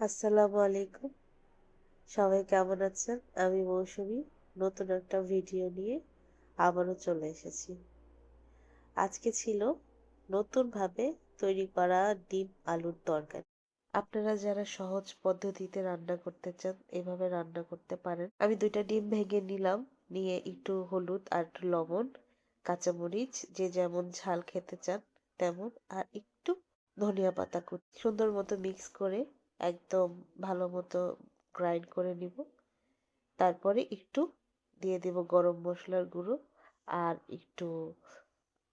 আসসালামু আলাইকুম। সবাই কেমন আছেন? আমি মৌসুমি, নতুন একটা ভিডিও নিয়ে আবারও চলে এসেছি। আজকে ছিল নতুনভাবে তৈরি করা ডিম আলুর তরকারি। আপনারা যারা সহজ পদ্ধতিতে রান্না করতে চান, এভাবে রান্না করতে পারেন। আমি দুইটা ডিম ভেঙে নিলাম, নিয়ে একটু হলুদ আর একটু লবণ, কাঁচামরিচ, যে যেমন ঝাল খেতে চান তেমন, আর একটু ধনিয়া পাতা কুচি। সুন্দর মতো মিক্স করে একদম ভালো মতো গ্রাইন্ড করে নিব। তারপরে একটু দিয়ে দেব গরম মশলার গুঁড়ো আর একটু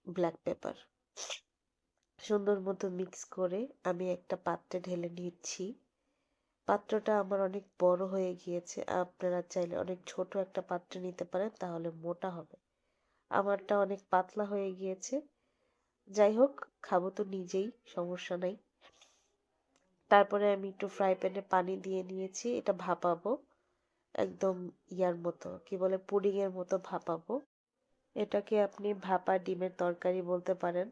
ব্ল্যাক পেপার সুন্দর মতো মিক্স করে আমি একটা পাত্রে ঢেলে নিচ্ছি। পাত্রটা আমার অনেক বড় হয়ে গিয়েছে, আপনারা চাইলে অনেক ছোট একটা পাত্রে নিতে পারেন, তাহলে মোটা হবে। আমারটা অনেক পাতলা হয়ে গিয়েছে। যাই হোক, খাব তো নিজেই, সমস্যা নাই। তারপরে আমি একটু ফ্রাই প্যানে পানি দিয়ে নিয়েছি, এটা ভাপাবো। একদম ইয়ার মতো, কি বলে, পুডিং এর মতো ভাপাবো। এটাকে আপনি ভাপা ডিমের তরকারি বলতে পারেন।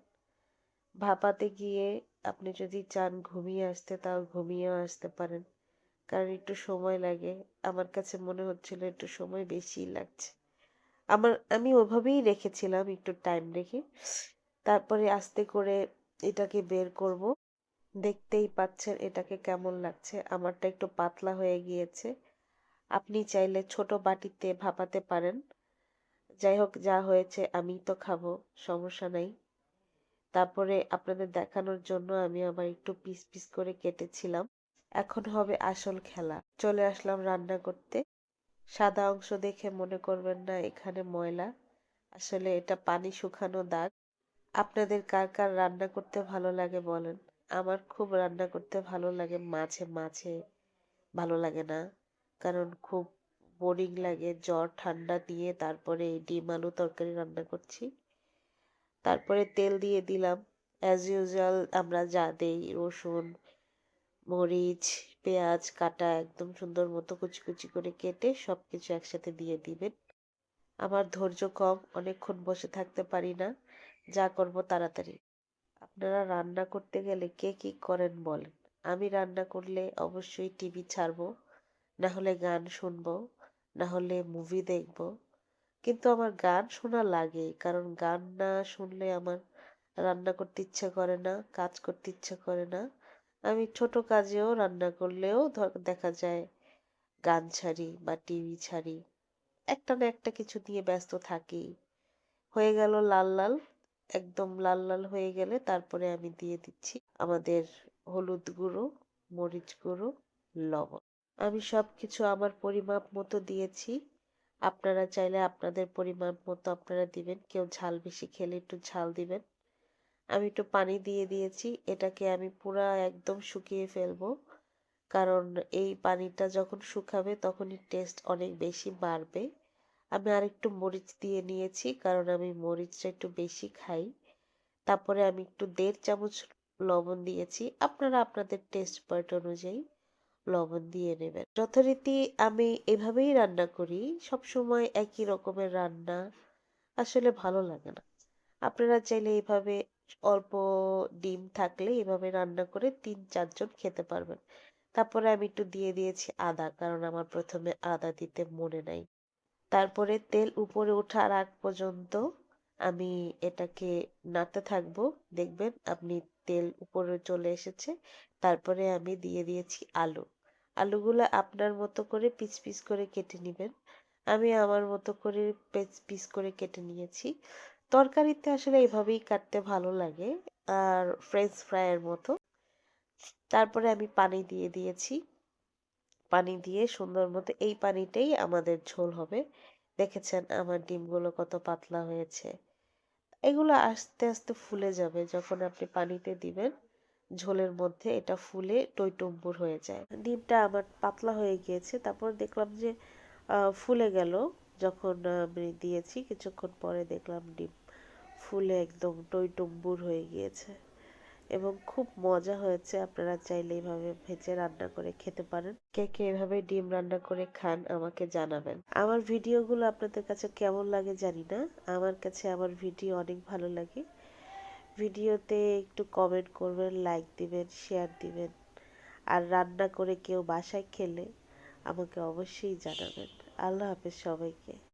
ভাপাতে গিয়ে আপনি যদি চান ঘুমিয়ে আসতে, তাও ঘুমিয়েও আসতে পারেন। কারণ একটু সময় লাগে। আমার কাছে মনে হচ্ছিল একটু সময় বেশি লাগছে। আমার, আমি ওভাবেই রেখেছিলাম একটু টাইম রেখে। তারপরে আস্তে করে এটাকে বের করব। দেখতেই পাচ্ছেন এটাকে কেমন লাগছে। আমারটা একটু পাতলা হয়ে গিয়েছে। আপনি চাইলে ছোট বাটিতে ভাপাতে পারেন। যাই হোক, যা হয়েছে আমি তো খাব, সমস্যা নাই। তারপরে আপনাদের দেখানোর জন্য আমি আবার একটু পিস পিস করে কেটেছিলাম। এখন হবে আসল খেলা। চলে আসলাম রান্না করতে। সাদা অংশ দেখে মনে করবেন না এখানে ময়লা। আসলে এটা পানি শুকানো দাগ। আপনাদের কার কার রান্না করতে ভালো লাগে বলেন। আমার খুব রান্না করতে ভালো লাগে মাঝে মাঝে ভালো লাগে না। কারণ খুব বোরিং লাগে, জ্বর, ঠান্ডা দিয়ে তারপরে ডিম আলু তরকারি রান্না করছি। তারপরে তেল দিয়ে দিলাম। অ্যাজ ইউজুয়াল আমরা যা দেই, রসুন, মরিচ, পেঁয়াজ, কাটা একদম সুন্দর মতো কুচি কুচি করে কেটে সব কিছু একসাথে দিয়ে দিবেন। আমার ধৈর্য কম, অনেকক্ষণ বসে থাকতে পারি না। যা করব তাড়াতাড়ি। আপনারা রান্না করতে গেলে কে কি করেন বলেন? আমি রান্না করলে অবশ্যই টিভি ছাড়বো না হলে গান শুনব না হলে মুভি দেখব। কিন্তু আমার গান শোনা লাগে, কারণ গান না শুনলে আমার রান্না করতে ইচ্ছা করে না, কাজ করতে ইচ্ছা করে না। আমি ছোট কাজেও রান্না করলেও দেখা যায় গান ছাড়ি বা টিভি ছাড়ি। একটা না একটা কিছু নিয়ে ব্যস্ত থাকি। হয়ে গেল লাল লাল একদম লাল লাল হয়ে গেলে তারপরে আমি দিয়ে দিচ্ছি আমাদের হলুদ গুঁড়ো, মরিচ গুঁড়ো, লবণ। আমি সব কিছু আমার পরিমাপ মতো দিয়েছি। আপনারা চাইলে আপনাদের পরিমাপ মতো আপনারা দিবেন। কেউ ঝাল বেশি খেলে একটু ঝাল দিবেন। আমি একটু পানি দিয়ে দিয়েছি। এটাকে আমি পুরা একদম শুকিয়ে ফেলব। কারণ এই পানিটা যখন শুকাবে তখনই টেস্ট অনেক বেশি বাড়বে। আমি আরেকটু মরিচ দিয়ে নিয়েছি, কারণ আমি মরিচটা একটু বেশি খাই। তারপরে আমি একটু দেড় চামচ লবণ দিয়েছি। আপনারা আপনাদের টেস্ট পার্ট অনুযায়ী লবণ দিয়ে নেবেন। যথারীতি আমি এভাবেই রান্না করি সব সময় একই রকমের রান্না আসলে ভালো লাগে না। আপনারা চাইলে এভাবে অল্প ডিম থাকলে এভাবে রান্না করে তিন চারজন খেতে পারবেন। তারপরে আমি একটু দিয়ে দিয়েছি আদা, কারণ আমার প্রথমে আদা দিতে মনে নাই। তারপরে তেল উপরে ওঠার আগ পর্যন্ত আমি এটাকে নাড়তে থাকব। দেখবেন আপনি তেল উপরে চলে এসেছে। তারপরে আমি দিয়ে দিয়েছি আলু। আলুগুলো আপনার মতো করে পিস পিস করে কেটে নেবেন। আমি আমার মতো করে পিস পিস করে কেটে নিয়েছি। তরকারিতে আসলে এভাবেই কাটতে ভালো লাগে। আর ফ্রেঞ্চ ফ্রাইয়ের মতো। তারপরে আমি পানি দিয়ে দিয়েছি। পানি দিয়ে সুন্দর মতো এই পানিটাই আমাদের ঝোল হবে। দেখেছেন আমার ডিমগুলো কত পাতলা হয়েছে। এগুলো আস্তে আস্তে ফুলে যাবে যখন আপনি পানিতে দিবেন, ঝোলের মধ্যে এটা ফুলে টইটুম্বুর হয়ে যায়। ডিমটা আমার পাতলা হয়ে গিয়েছে, তারপর দেখলাম যে ফুলে গেল। যখন আমি দিয়েছি কিছুক্ষণ পরে দেখলাম ডিম ফুলে একদম টইটুম্বুর হয়ে গিয়েছে। এবং খুব মজা হয়েছে। আপনারা চাইলে এইভাবে ভেজে রান্না করে খেতে পারেন। কে কে এভাবে ডিম রান্না করে খান আমাকে জানাবেন। আমার ভিডিওগুলো আপনাদের কাছে কেমন লাগে জানি না। আমার কাছে আমার ভিডিও অনেক ভালো লাগে। ভিডিওতে একটু কমেন্ট করবেন লাইক দিবেন শেয়ার দিবেন। আর রান্না করে কেউ বাসায় খেলে আমাকে অবশ্যই জানাবেন। আল্লাহ হাফেজ সবাইকে।